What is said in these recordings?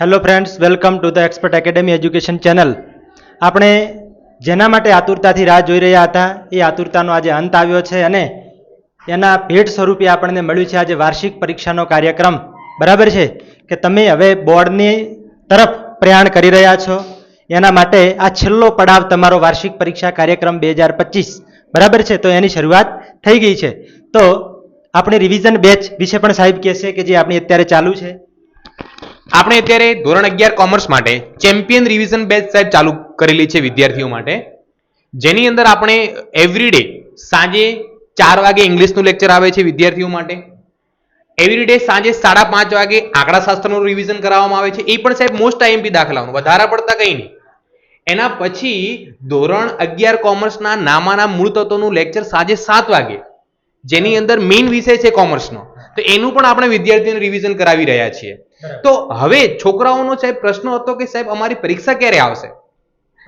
Hello friends welcome to the expert academy education channel આપણે જેના માટે આતુરતાથી રાહ જોઈ રહ્યા હતા, એ આતુરતાનો આજે અંત આવ્યો છે અને એના ભેટ સ્વરૂપે આપણને મળ્યું છે આજે વાર્ષિક પરીક્ષાનો કાર્યક્રમ. બરાબર છે? કે તમે હવે બોર્ડની તરફ પ્રયાણ કરી રહ્યા છો. એના માટે આ છેલ્લો પડાવ તમારો વાર્ષિક પરીક્ષા કાર્યક્રમ બે હજાર પચીસ. બરાબર છે? તો એની શરૂઆત થઈ ગઈ છે. તો આપણે રિવિઝન બેચ વિશે પણ સાહેબ કહેશે કે જે આપણી અત્યારે ચાલુ છે. આપણે અત્યારે ધોરણ અગિયાર કોમર્સ માટે ચેમ્પિયન રિવિઝન બેચ સાહેબ ચાલુ કરેલી છે વિદ્યાર્થીઓ માટે. જેની અંદર આપણે એવરીડે સાંજે ચાર વાગે ઇંગ્લિશનું લેક્ચર આવે છે વિદ્યાર્થીઓ માટે. એવરીડે સાંજે સાડા પાંચ વાગે આંકડાશાસ્ત્રનું રિવિઝન કરાવવામાં આવે છે. એ પણ સાહેબ મોસ્ટ આઈએમપી દાખલાનું વધારા પડતા કંઈ નહીં. એના પછી ધોરણ અગિયાર કોમર્સના નામાના મૂળ તત્વોનું લેક્ચર સાંજે સાત વાગે. જેની અંદર મેઇન વિષય છે કોમર્સનો તો એનું પણ આપણે વિદ્યાર્થીઓને રિવિઝન કરાવી રહ્યા છીએ. તો હવે છોકરાઓનો સાહેબ પ્રશ્ન હતો કે સાહેબ અમારી પરીક્ષા ક્યારે આવશે?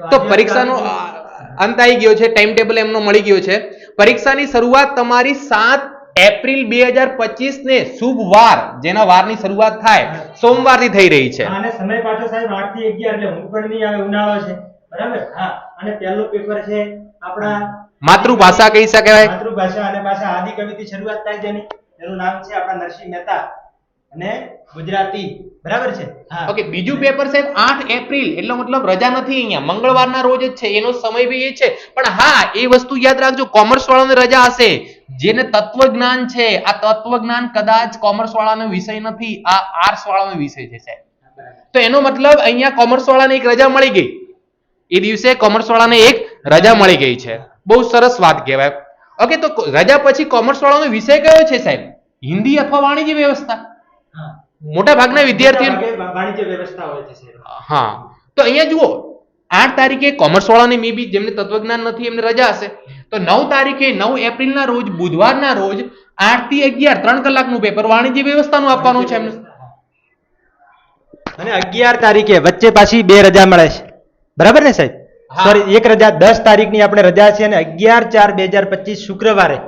તો પરીક્ષાનો અંત આવી ગયો છે ટાઈમ ટેબલ એમનો મળી ગયો છે. પરીક્ષાની શરૂઆત તમારી સાત એપ્રિલ બે હજાર પચીસ ને શુભ વાર જેના વારની શરૂઆત થાય સોમવારથી થઈ રહી છે. અને સમય પાછો સાહેબ આઠથી અગિયાર એટલે હું પણ નહીં આવે ઉનાળો છે. બરાબર? હા અને પહેલું પેપર છે આપણા માતૃભાષા કહી શકાય માતૃભાષા અને ભાષા આદિ કવિથી શરૂઆત થાય છે એનું નામ છે આપણા નરસિંહ મહેતા અને ગુજરાતી. બરાબર છે? ઓકે બીજું પેપર સાહેબ 8 એપ્રિલ એટલે મતલબ રજા નથી અહીંયા. મંગળવારના રોજ જ છે એનો સમય બી એ છે. પણ હા એ વસ્તુ યાદ રાખજો કોમર્સ વાળાને રજા હશે. જેને તત્વજ્ઞાન છે આ તત્વજ્ઞાન કદાચ કોમર્સ વાળાનો વિષય નથી આ આર્ટ્સ વાળાનો વિષય છે સાહેબ. તો એનો મતલબ અહીંયા કોમર્સ વાળાને એક રજા મળી ગઈ. એ દિવસે કોમર્સ વાળાને એક રજા મળી ગઈ છે. બહુ સરસ વાત કહેવાય. ઓકે તો રજા પછી કોમર્સ વાળાનો વિષય કયો છે સાહેબ? હિન્દી અથવા વાણિજ્ય વ્યવસ્થા. મોટા ભાગના વિદ્યાર્થીઓ વાણિજ્ય વ્યવસ્થા હોય છે હા. તો અહીંયા જુઓ આઠ તારીખે કોમર્સ વાળાને મે બી જેમને તત્વજ્ઞાન નથી એમને રજા હશે. તો નવ તારીખે નવ એપ્રિલના રોજ બુધવારના રોજ આઠથી અગિયાર ત્રણ કલાકનું પેપર વાણિજ્ય વ્યવસ્થાનું આપવાનું છે એમને. અને અગિયાર તારીખે વચ્ચે પાછી બે રજા મળે છે. બરાબર ને સાહેબ. સોરી એક રજા દસ તારીખની આપણે રજા છે અને અગિયાર ચાર બે હજાર પચીસ શુક્રવારે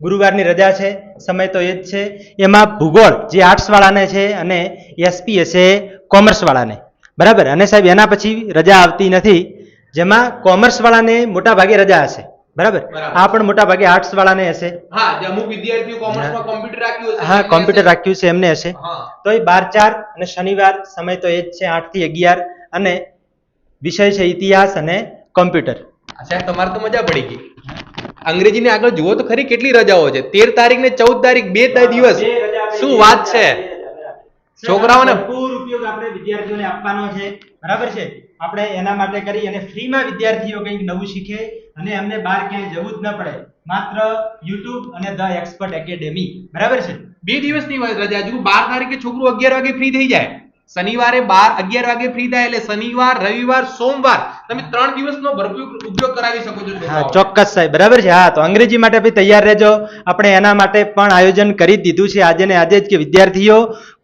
ગુરુવારની રજા છે. સમય તો એ જ છે. એમાં ભૂગોળ જે આર્ટ્સવાળાને છે અને એસપી હશે કોમર્સવાળાને. બરાબર? અને સાહેબ એના પછી રજા આવતી નથી જેમાં કોમર્સ વાળાને મોટા ભાગે રજા હશે. બરાબર. આ પણ મોટા ભાગે આર્ટ્સ વાળાને હશે હા કોમ્પ્યુટર રાખ્યું છે એમને હશે. તો એ બાર ચાર અને શનિવાર સમય તો એ જ છે આઠથી અગિયાર. અને વિષય છે ઇતિહાસ અને કોમ્પ્યુટર. સાહેબ તમારે તો મજા પડી ગઈ. અંગ્રેજીને આગળ જુઓ તો ખરી કેટલી રજાઓ છે. તેર તારીખ ને ચૌદ તારીખ બે દિવસ. શું વાત છે? છોકરાઓને- પૂર ઉપયોગ આપણે વિદ્યાર્થીઓને આપવાનો છે. બરાબર છે? આપણે એના માટે કરી અને ફ્રીમાં વિદ્યાર્થીઓ કંઈક નવું શીખે અને એમને બહાર ક્યાંય જવું જ ન પડે. માત્ર યુટ્યુબ અને ધ એક્સપર્ટ એકેડેમી. બરાબર છે? બે દિવસની રજા. જુઓ બાર તારીખે છોકરું અગિયાર વાગે ફ્રી થઈ જાય. શનિવારે બાર અગિયાર વાગે ફ્રી થાય એટલે શનિવાર રવિવાર સોમવાર તમે ત્રણ દિવસનો ભરપૂર ઉપયોગ કરાવી શકો છો હા ચોક્કસ સાહેબ બરાબર છે? હા તો અંગ્રેજી માટે બી તૈયાર રહેજો. આપણે એના માટે પણ આયોજન કરી દીધું છે આજે ને આજે જ કે વિદ્યાર્થીઓ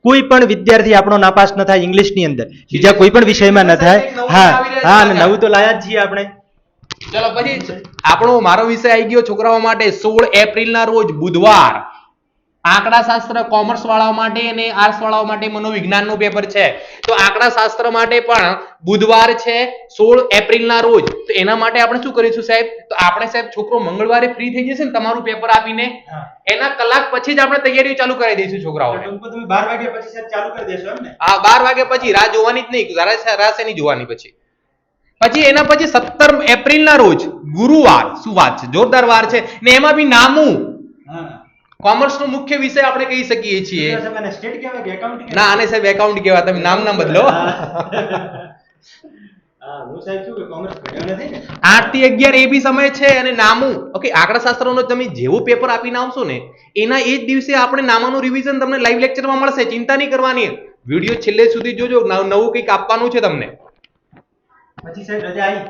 કોઈ પણ વિદ્યાર્થી આપણો નાપાસ ન થાય ઇંગ્લિશની અંદર. બીજા કોઈ પણ વિષયમાં ન થાય. હા હા નવું તો લાયા જ છીએ આપણે. ચલો પછી આપણો મારો વિષય આવી ગયો છોકરાઓ માટે સોળ એપ્રિલ ના રોજ બુધવાર. આંકડાશાસ્ત્ર કોમર્સ વાળાઓ માટે અને આર્ટ્સ વાળાઓ માટે મનોવિજ્ઞાનનું પેપર છે. તો આંકડાશાસ્ત્ર માટે પણ બુધવાર છે સોળ એપ્રિલ ના રોજ. તો એના માટે આપણે શું કરીશું સાહેબ? તો આપણે સાહેબ છોકરો મંગળવારે ફ્રી થઈ જશે ને તમારું પેપર આપીને એના કલાક પછી જ આપણે તૈયારીઓ ચાલુ કરી દઈશું છોકરાઓને. તમે બાર વાગ્યા પછી સાહેબ ચાલુ કરી દેશો એમ ને આ બાર વાગ્યા પછી રાહ જોવાની જ નહીં રાહ રાહ શેની જોવાની પછી? પછી એના પછી સત્તર એપ્રિલ ના રોજ ગુરુવાર શું વાત છે? જોરદાર વાર છે. ને એમાં બી નામું. કોમર્સ નો મુખ્ય વિષય આપણે કહી શકીએ છીએ. ના આને સાહેબ એકાઉન્ટ કહેવાય. તમે નામ ના બદલો. આઠથી અગિયાર એ બી સમય છે અને નામું. ઓકે આંકડાશાસ્ત્રનો તમે જેવું પેપર આપીને આવશો ને એના એ જ દિવસે આપણે નામાનું રિવિઝન તમને લાઈવ લેક્ચરમાં મળશે. ચિંતા નહીં કરવાની. વીડિયો છેલ્લે સુધી જોજો. નવું કંઈક આપવાનું છે તમને. પછી સાહેબ રજા આવી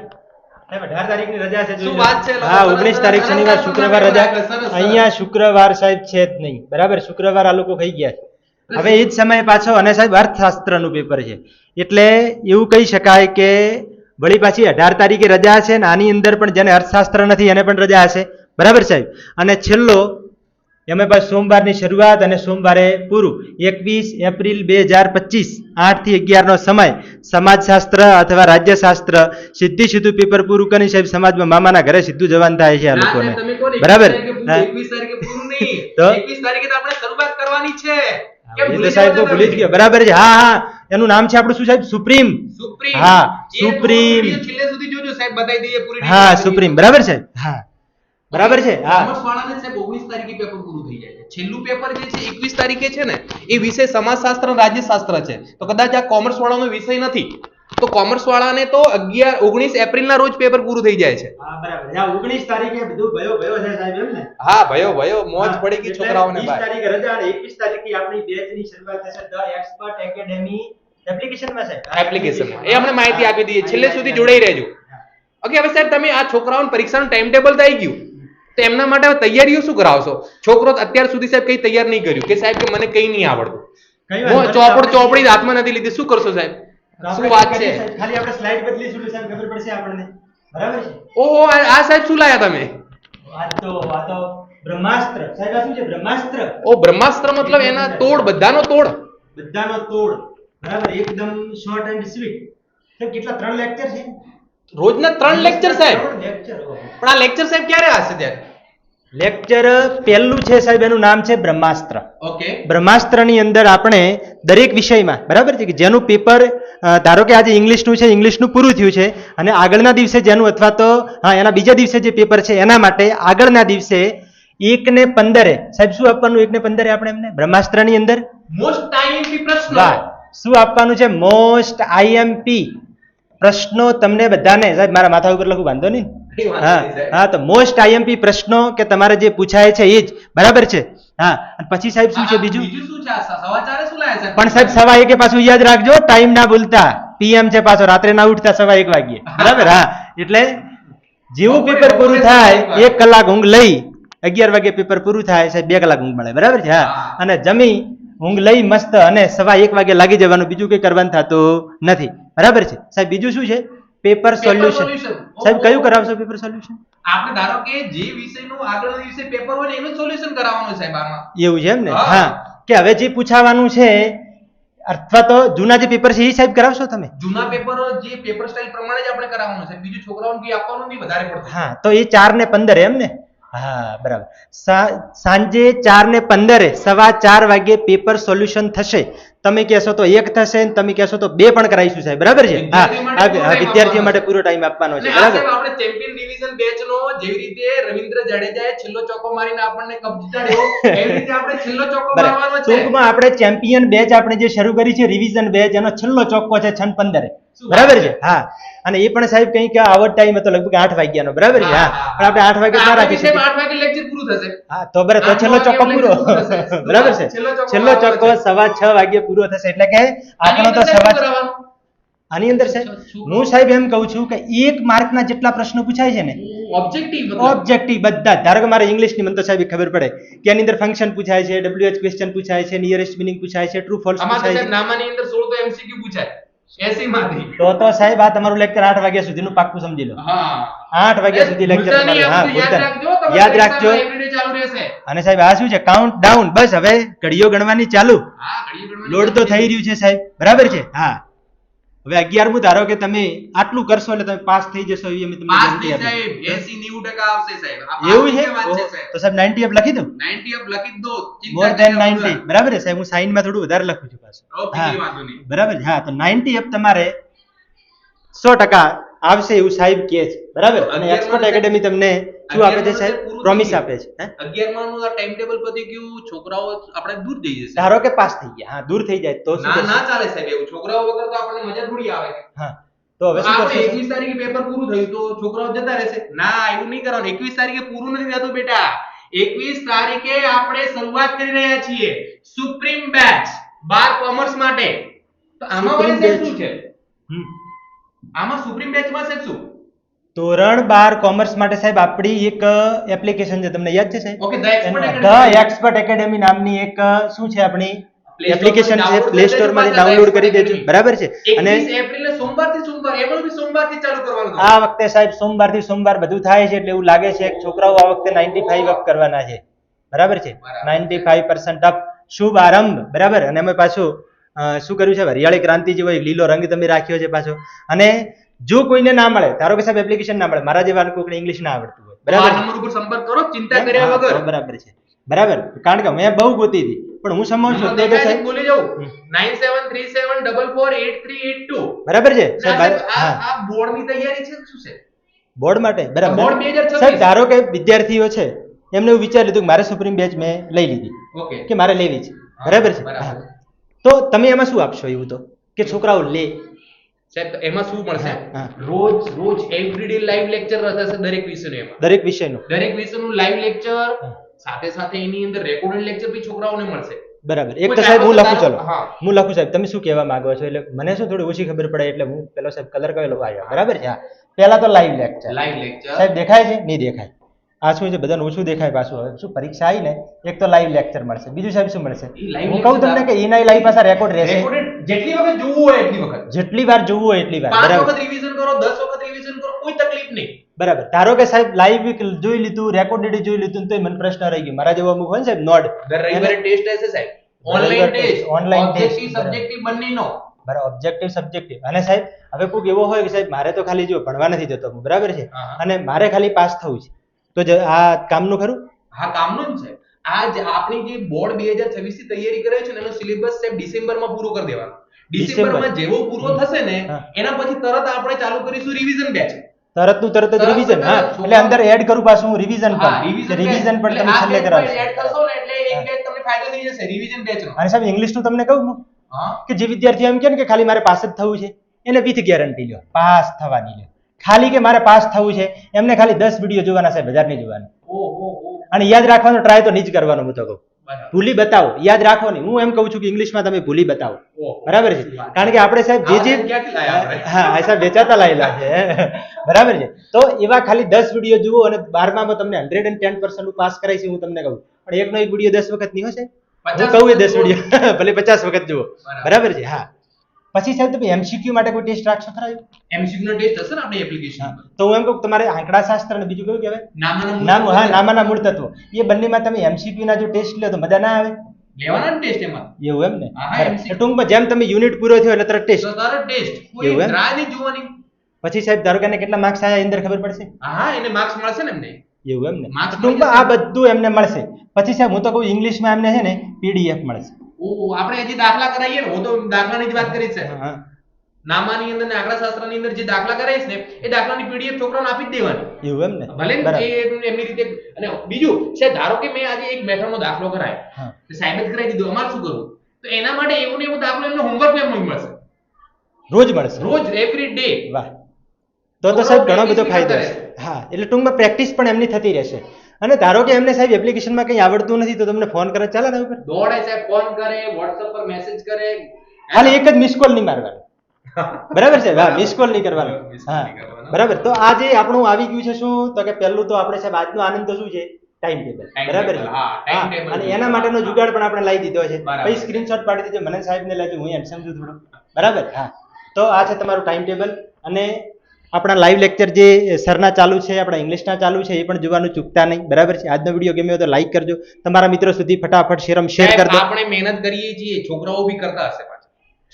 તારીખની રજા છે શું વાત છે? હા ઓગણીસ તારીખ શનિવાર શુક્રવાર રજા. અહીંયા શુક્રવાર સાહેબ છે જ નહીં. બરાબર? શુક્રવાર આ લોકો ખાઈ ગયા છે. હવે એ જ સમયે પાછો અને સાહેબ અર્થશાસ્ત્રનું પેપર છે. એટલે એવું કહી શકાય કે વળી પાછી અઢાર તારીખે રજા છે ને આની અંદર પણ જેને અર્થશાસ્ત્ર નથી એને પણ રજા હશે. બરાબર સાહેબ? અને છેલ્લો એમાં પાછું સોમવારની શરૂઆત અને સોમવારે પૂરું. એકવીસ એપ્રિલ બે હજાર પચીસ આઠથી થી અગિયાર સમય. સમાજશાસ્ત્ર અથવા રાજ્યશાસ્ત્ર સીધી સીધું પેપર પૂરું કરી સાહેબ સમાજમાં મામાના ઘરે સીધું જવાન થાય છે આ લોકોને. બરાબર? 21 તારીખે પૂરું, 21 તારીખે પૂરું નહીં. તો? 21 તારીખે તો આપણે શરૂઆત કરવાની છે. કેમ એ તો ભૂલી સાહેબ ભૂલી જ ગયો. બરાબર છે. હા હા. એનું નામ છે આપણું શું સાહેબ? સુપ્રીમ. હા, સુપ્રીમ. વીડિયો છેલ્લે સુધી જોજો સાહેબ બતાવી દઈએ પૂરી હા સુપ્રીમ. બરાબર છે? હા. બરાબર છે? હા. 19 તારીખે પેપર પૂરું થઈ જાય. છેલ્લું પેપર જે છે 21 તારીખે છે ને એ વિષય સમાજશાસ્ત્ર અને રાજ્યશાસ્ત્ર છે. તો કદાચ આ કોમર્સ વાળાનો વિષય નથી. તો કોમર્સ વાળાને તો 11 19 એપ્રિલના રોજ પેપર પૂરું થઈ જાય છે. હા બરાબર. હા ઓગણીસ તારીખે બધું ભયો ભયો છે સાહેબ એમ ને? હા ભયો ભયો મોજ પડી ગઈ છોકરાઓને 20 તારીખે રજા અને 21 તારીખે આપણી બેચની શરૂઆત થશે ધ એક્સપર્ટ એકેડેમી એપ્લિકેશનમાં સાહેબ. એપ્લિકેશનમાં એ આપણે માહિતી આપી દઈએ. છેલ્લે સુધી જોડાઈ રહેજો. ઓકે હવે સાહેબ તમે આ છોકરાઓને પરીક્ષાનું ટાઈમ ટેબલ આવી ગયું. તો એમના માટે તૈયારીઓ શું કરાવશો? છોકરો અત્યાર સુધી સાહેબ કઈ તૈયાર નહીં કર્યું કે સાહેબ કે મને કઈ નહીં આવડતું. હું ચોપડ ચોપડી હાથમાં નથી લીધી શું કરશો સાહેબ? શું વાત છે? ખાલી આપણે સ્લાઇડ બદલીશું સાહેબ ખબર પડશે આપણને. બરાબર છે? ઓહો આ આ સાહેબ શું લાયા તમે? આ તો આ તો બ્રહ્માસ્ત્ર. સાહેબ આ શું છે? બ્રહ્માસ્ત્ર? ઓ બ્રહ્માસ્ત્ર મતલબ એના તોડ બધાનો તોડ? બધાનો તોડ. બરાબર એકદમ શોર્ટ એન્ડ સ્વીટ તો કેટલા ત્રણ લેક્ચર છે? રોજના ત્રણ લેક્ચર સાહેબ. પણ આ લેક્ચર સાહેબ ક્યારે હશે ત્યારે? લેક્ચર પહેલું છે સાહેબ એનું નામ છે બ્રહ્માસ્ત્ર. ઓકે. બ્રહ્માસ્ત્રની અંદર આપણે દરેક વિષયમાં બરાબર છે કે જેનું પેપર ધારો કે આજે ઇંગ્લિશનું છે ઇંગ્લિશનું પૂરું થયું છે અને આગળના દિવસે જેનું અથવા તો હા એના બીજા દિવસે જે પેપર છે એના માટે આગળના દિવસે એક ને પંદરે સાહેબ શું આપવાનું એક ને પંદરે આપણે એમને? બ્રહ્માસ્ત્રની અંદર? મોસ્ટ આઈએમપી પ્રશ્ન. વાહ. શું આપવાનું છે? મોસ્ટ આઈએમપી પ્રશ્નો તમને બધાને સાહેબ મારા માથા ઉપર લખું વાંધો નહીં? હા હા તો મોસ્ટ આઈએમપી પ્રશ્નો કે તમારે જે પૂછાય છે એ જ. બરાબર છે? હા અને પછી સાહેબ શું છે બીજું? પણ સાહેબ સવા એકે પાછું યાદ રાખજો ટાઈમ ના ભૂલતા. પીએમ છે પાછો રાત્રે ના ઉઠતા સવા એક વાગ્યે. બરાબર? હા એટલે જેવું પેપર પૂરું થાય એક કલાક ઊંઘ લઈ અગિયાર વાગે પેપર પૂરું થાય સાહેબ બે કલાક ઊંઘ મળે. બરાબર છે? હા. હા. અને જમી ઊંઘ લઈ મસ્ત અને સવા એક વાગે લાગી જવાનું. બીજું કઈ કરવાનું થતું નથી. બરાબર છે? સાહેબ બીજું શું છે? પેપર સોલ્યુશન સાહેબ કયું કરાવશો પેપર સોલ્યુશન આપણે ધારો કે જે વિષયનું આગળ વિષય પેપર હોય એનું સોલ્યુશન કરાવવાનું સાહેબ આમાં. એવું છે એમ ને? હા. હા. કે હવે જે પૂછાવાનું છે અથવા તો જૂના જે પેપર છે એ સાહેબ કરાવશો તમે? જૂના પેપર જે પેપર સ્ટાઇલ પ્રમાણે જ આપણે કરાવવાનું છે. બીજું છોકરાઓને કંઈ આપવાનું નહીં વધારે પડતું. હા તો એ ચાર ને પંદર એમ ને? હા બરાબર. સાંજે ચાર ને પંદરે સવા ચાર વાગે પેપર સોલ્યુશન થશે. તમે કહેશો તો એક થશે ને તમે કહેશો તો બે પણ કરાવીશું સાહેબ. બરાબર છે? હા વિદ્યાર્થીઓ માટે પૂરો ટાઈમ આપવાનો છે. બરાબર? આપણે ચેમ્પિયન ડિવિઝન બેચ નો જેવી રીતે રવિન્દ્ર જાડેજાએ છેલ્લો ચોકો મારીને આપણને કપ જીતાડ્યો એવી રીતે આપણે છેલ્લો ચોકો મારવાનો છે. ટૂંકમાં આપણે ચેમ્પિયન બેચ આપણે જે શરૂ કરી છે રિવિઝન બેચ એનો છેલ્લો ચોક્કો છે છન પંદરે. બરાબર છે? હા. અને એ પણ સાહેબ કંઈક આવર ટાઈમ હતો લગભગ આઠ વાગ્યાનો. બરાબર છે? હા પણ આપણે આઠ વાગે ના રાખી શકીએ. આઠ વાગે લેક્ચર પૂરું થશે. હા તો બરાબર તો છેલ્લો ચોક્કો પૂરો. બરાબર છે? છેલ્લો ચોક્કો. સવા છ વાગે પૂરો થશે એટલે કે આપણો તો સવા આની અંદર છે હું સાહેબ એમ કહું છું કે એક માર્કના જેટલા પ્રશ્નો પૂછાય છે ને ઓબ્જેક્ટિવ ઓબ્જેક્ટિવ બધા. ધારો કે મારે ઇંગ્લિશની મને તો સાહેબ ખબર પડે કે આની અંદર ફંક્શન પૂછાય છે ડબ્લ્યુએચ ક્વેશ્ચન પૂછાય છે નિયરેસ્ટ મિનિંગ પૂછાય છે ટ્રુ ફોલ્સ પૂછાય છે. નામાની અંદર 16 તો એમસીક્યુ પૂછાય. 80 માંથી તો તો સાહેબ આ તમારું લેક્ચર આઠ વાગ્યા સુધીનું પાક્કું સમજી લો. હા. આઠ વાગ્યા સુધી લેક્ચર તમારું હા યાદ રાખજો ચાલુ રહેશે. અને સાહેબ આ શું છે? કાઉન્ટ ડાઉન બસ હવે ઘડીઓ ગણવાની ચાલુ. હા ઘડીએ ગણવાની લોડ તો થઈ રહ્યું છે સાહેબ. બરાબર છે? હા. હવે અગિયારમું ધારો કે તમે આટલું કરશો એટલે તમે પાસ થઈ જશો એવી અમે તમને પાસ નહીં સાહેબ 80 90 ટકા આવશે સાહેબ. એવું છે? તો સાહેબ 90 અપ લખી દઉં? 90 અપ લખી દો મોર ધેન વગર. 90 બરાબર છે સાહેબ હું સાઈનમાં થોડું વધારે લખું છું પાછું. ઓકે હા. વાંધો નહીં. બરાબર હા તો 90 અપ તમારે સો ટકા આવશે એવું સાહેબ કહે છે. બરાબર? અને એક્સપર્ટ એકેડેમી તમને શું આપે છે સાહેબ? પ્રોમિસ આપે છે હે? 11 માનું આ ટાઈમ ટેબલ પતી ગયું છોકરાઓ આપણે દૂર થઈ જશે. ધારો કે પાસ થઈ ગયા. હા દૂર થઈ જાય તો ના ના ચાલે સાહેબ એવું છોકરાઓ વગર તો આપણને મજા થોડી આવે. હા તો હવે શું કરશું કરશો? 21 તારીખે પેપર પૂરું થયું તો છોકરાઓ જતા રહેશે. ના એવું નહીં કરવાનું. 21 તારીખે પૂરું નથી થતું બેટા. 21 તારીખે આપણે શરૂઆત કરી રહ્યા છીએ. સુપ્રીમ બેચ બાર કોમર્સ માટે. તો આમાં વળી શું છે. આમાં સુપ્રીમ બેચમાં સાહેબ શું? ધોરણ બાર કોમર્સ માટે સાહેબ આપણી એક એપ્લિકેશન છે. તમને યાદ છે સાહેબ? ધ એક્સપર્ટ એકેડેમી નામની એક શું છે આપણી? એપ્લિકેશન છે. પ્લે સ્ટોરમાંથી ડાઉનલોડ કરી દેજો. બરાબર છે? અને 21 એપ્રિલે સોમવારથી સોમવાર એમાં બી સોમવારથી ચાલુ કરવાનું છે. આ વખતે સાહેબ સોમવારથી સોમવાર બધું થાય છે એટલે એવું લાગે છે છોકરાઓ આ વખતે 95 અપ કરવાના છે. બરાબર છે? નાઇન્ટી ફાઈવ પર્સન્ટ અપ શુભ આરંભ. બરાબર? અને અમે પાછું શું કર્યું છે હરિયાળી ક્રાંતિ જેવો એક લીલો રંગ તમે રાખ્યો છે પાછો. અને જો કોઈને ના મળે ધારો કે સાહેબ એપ્લિકેશન ના મળે મારા જેવા કોઈને ઇંગ્લિશ ના આવડતું હોય બરાબર નંબર ઉપર સંપર્ક કરો ચિંતા કર્યા વગર બરાબર છે બરાબર કારણ કે મેં બહુ ગોતી હતી પણ હું સમજ છું તે સાહેબ બોલી જાઉં હમ. Nine seven three seven double four eight three eight two બરાબર છે સાહેબ આ હા આ બોર્ડની તૈયારી છે શું છે બોર્ડ માટે બરાબર બોર્ડ 2026. સાહેબ ધારો કે વિદ્યાર્થીઓ છે એમને એવું વિચારી લીધું કે મારે સુપ્રીમ બેચ મેં લઈ લીધી ઓકે કે મારે લેવી છે બરાબર છે તો તમે એમાં શું આપશો એવું તો કે છોકરાઓ લે સાહેબ એમાં શું મળશે. રોજ રોજ એવરીડે લાઈવ લેક્ચર રહેશે દરેક વિષયનું એમાં. દરેક વિષયનું. દરેક વિષયનું લાઈવ લેક્ચર સાથે સાથે એની અંદર રેકોર્ડેડ લેક્ચર બી છોકરાઓને મળશે. બરાબર. એક તો સાહેબ હું લખું ચલો. હું. લખું સાહેબ તમે શું કહેવા માંગો છો? એટલે મને શું થોડી ઓછી ખબર પડે એટલે હું પેલો સાહેબ કલર કરેલો આવ્યો. બરાબર? છે હા. પહેલા તો લાઈવ લેક્ચર લાઈવ લેક્ચર સાહેબ દેખાય છે? નહીં દેખાય. આ શું છે બધાને ઓછું દેખાય પાછું હવે શું પરીક્ષા આવી ને એક તો લાઈવ લેક્ચર મળશે બીજું સાહેબ શું મળશે? હું કહું તમને કે એના લાઈવ પાસે રેકોર્ડ રહેશે. જેટલી વખત જોવું હોય એટલી વખત. જેટલી વાર જોવું હોય એટલી વાર પાંચ બરાબર. વખત રિવિઝન કરો દસ વખત રિવિઝન કરો કોઈ તકલીફ નહીં. બરાબર. ધારો કે સાહેબ લાઈવ જોઈ લીધું રેકોર્ડેડ જોઈ લીધું તો મને પ્રશ્ન રહી ગયો. મારા જેવા અમુક હોય ને સાહેબ નોડ દર રવિવારે ટેસ્ટ હશે સાહેબ. ઓનલાઈન ટેસ્ટ online બરાબર. સબ્જેક્ટિવ બંનેનો. બરાબર. ઓબ્જેક્ટિવ સબ્જેક્ટિવ અને સાહેબ હવે કોઈક એવો હોય કે સાહેબ મારે તો ખાલી જો ભણવા નથી જતો બરાબર છે. અને મારે ખાલી પાસ થવું છે. તો આ કામનું ખરું? હા કામનું જ છે. આજ આપણી જે બોર્ડ બે હજાર છવ્વીસથી તૈયારી કરે છે ને એનો સિલેબસ છે ડિસેમ્બરમાં પૂરો કરી દેવાનો. ડિસેમ્બરમાં જેવો પૂરો થશે ને એના પછી તરત આપણે ચાલુ કરીશું રિવિઝન બેચ તરતનું તરત જ રિવિઝન હા એટલે અંદર એડ કરું પાછું રિવિઝન પણ રિવિઝન પણ તમે છેલ્લે કરાવશો. એડ કરશો ને એટલે એક બેચ તમને ફાયદો થઈ જશે રિવિઝન બેચ નો. અને સાહેબ ઇંગ્લિશનું તમને કહું કે જે વિદ્યાર્થી એમ ને કે ખાલી મારે પાસ જ થવું છે એને વિથ ગેરંટી લ્યો. પાસ થવાની લ્યો. ખાલી કે મારે પાસ થવું છે? એમને ખાલી દસ વીડિયો જોવાના સાહેબ હજાર નહીં જોવાના. અને યાદ રાખવાનો ટ્રાય તો નહીં જ કરવાનો હું તો કહું. ભૂલી બતાવો યાદ રાખો નહીં હું એમ કહું છું કે ઇંગ્લિશમાં તમે ભૂલી બતાવો. બરાબર છે? કારણ કે આપણે સાહેબ જે જે? હા સાહેબ વેચાતા લાયેલા છે. બરાબર છે? તો એવા ખાલી દસ વીડિયો જુઓ અને બારમામાં તમને hundred and ten percent pass કરાય છે હું તમને કહું. પણ એકનો એક વીડિયો દસ વખત નહીં હશે? હું 50 કહું એ દસ. વીડિયો ભલે પચાસ વખત જુઓ. બરાબર છે? હા. પછી સાહેબ તમે એમસીક્યુ માટે કોઈ ટેસ્ટ રાખશો ખરા એમસીક્યુ નો ટેસ્ટ હશે ને આપણી એપ્લિકેશન તો હું એમ કહું તમારે આંકડા શાસ્ત્ર અને બીજું કયું કહેવાય? નામાના નામ હા નામાના મૂળ તત્વો. એ બંનેમાં તમે એમસીક્યુ ના જો ટેસ્ટ લો તો મજા ના આવે. લેવાના ને ટેસ્ટ એમાં? એવું એમ ને. ટૂંકમાં જેમ તમે યુનિટ પૂરો થયો એટલે તરત ટેસ્ટ તો તરત ટેસ્ટ કોઈ રાહ નહીં જોવાની. પછી સાહેબ ધારો કે કેટલા માર્ક્સ આવ્યા અંદર ખબર પડશે? હા એને માર્ક્સ મળશે ને એમને. એવું એમ ને? ટૂંકમાં આ બધું એમને મળશે. પછી સાહેબ હું તો કહું ઇંગ્લિશમાં એમને છે ને પીડીએફ મળશે. આપણે હજી દાખલા કરાવીએ ને હું તો દાખલાની જ વાત કરી છે. નામાની અંદર ને આંકડા શાસ્ત્રની અંદર જે દાખલા કરાવીશ ને એ દાખલાની પીડીએફ છોકરાને આપી જ દેવાની. એવું એમ ને? ભલે ને એમની રીતે અને બીજું છે ધારો કે મેં આજે એક મેથડનો દાખલો કરાયો. સાહેબ જ કરાવી દીધો. અમારે શું કરવું? તો એના માટે એવું ને એવું દાખલો એમનો હોમવર્ક એમ મળશે. રોજ મળશે. રોજ એવરી ડે વાહ. તો તો સાહેબ ઘણો બધો ફાયદો છે. હા એટલે ટૂંકમાં પ્રેક્ટિસ પણ એમની થતી રહેશે. અને ધારો કે એમને સાહેબ એપ્લિકેશનમાં કંઈ આવડતું નથી તો તમને ફોન કરે ચાલે ને ઉપર? દોડે સાહેબ ફોન કરે WhatsApp પર મેસેજ કરે. ખાલી એક જ મિસ કોલ નહીં મારવાનો. બરાબર છે? હા મિસ કોલ નહીં કરવાનો. હા બરાબર. તો આજે આપણું આવી ગયું છે શું? તો કે પહેલું તો આપણે સાહેબ આજનો આનંદ તો શું છે? ટાઈમ ટેબલ બરાબર છે? અને એના માટેનો જુગાડ પણ આપણે લાવી દીધો છે. પછી સ્ક્રીનશોટ પાડી દીધો. મને સાહેબને લાગ્યું હું એમ સમજુ થોડું. બરાબર? હા. તો આ છે તમારું ટાઈમ ટેબલ અને આપણા લાઈવ લેક્ચર જે સરના ચાલુ છે આપણા ઇંગ્લિશના ચાલુ છે એ પણ જોવાનું ચૂકતા નહીં. બરાબર છે? આજનો વીડિયો ગમ્યો તો લાઈક કરજો. તમારા મિત્રો સુધી ફટાફટ શેરમ શેર કરજો આપણે મહેનત કરીએ છીએ છોકરાઓ બી કરતા હશે.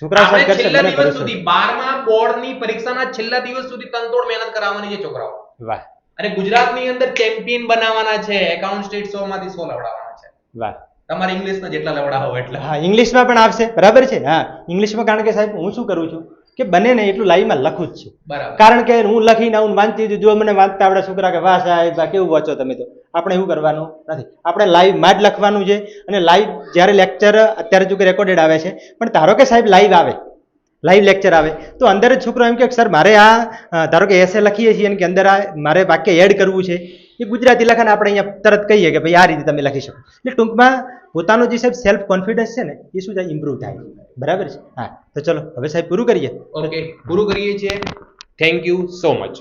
છોકરાઓ સાહેબ કરશે છેલ્લા મને દિવસ ભરોસો સુધી બારમા બોર્ડની પરીક્ષાના છેલ્લા દિવસ સુધી તનતોડ મહેનત કરાવવાની છે છોકરાઓ. વાહ. અને ગુજરાતની અંદર ચેમ્પિયન બનાવવાના છે એકાઉન્ટ સ્ટેટ સો માંથી સો લવડાવવાના છે. વાહ. તમારે ઇંગ્લિશમાં જેટલા લવડાવો એટલા. હા ઇંગ્લિશમાં પણ આવશે. બરાબર છે? હા ઇંગ્લિશમાં કારણ કે સાહેબ હું શું કરું છું? કે બને ને એટલું લાઈવમાં લખું જ છું. કારણ કે હું લખીને હું વાંચતી હતી, જો મને વાંચતા આવડે છોકરા કે વાહ સાહેબ કેવું વાંચો તમે તો? આપણે એવું કરવાનું? નથી. આપણે લાઈવમાં જ લખવાનું છે અને લાઈવ જ્યારે લેક્ચર અત્યારે જો કે રેકોર્ડેડ આવે છે પણ ધારો કે સાહેબ લાઈવ આવે લાઈવ લેક્ચર આવે તો અંદર જ છોકરો એમ કે સર મારે આ ધારો કે એસે લખીએ છીએ કે અંદર આ મારે વાક્ય એડ કરવું છે. એ ગુજરાતી લખાણ આપણે અહીંયા તરત કહીએ કે ભાઈ આ રીતે તમે લખી શકો. એટલે ટૂંકમાં પોતાનો જે સાહેબ સેલ્ફ કોન્ફિડન્સ છે ને, એ શું થાય? ઇમ્પ્રૂવ થાય. બરાબર છે? હા, તો ચલો, હવે સાહેબ પૂરું કરીએ? ઓકે પૂરું કરીએ છીએ. Thank you so much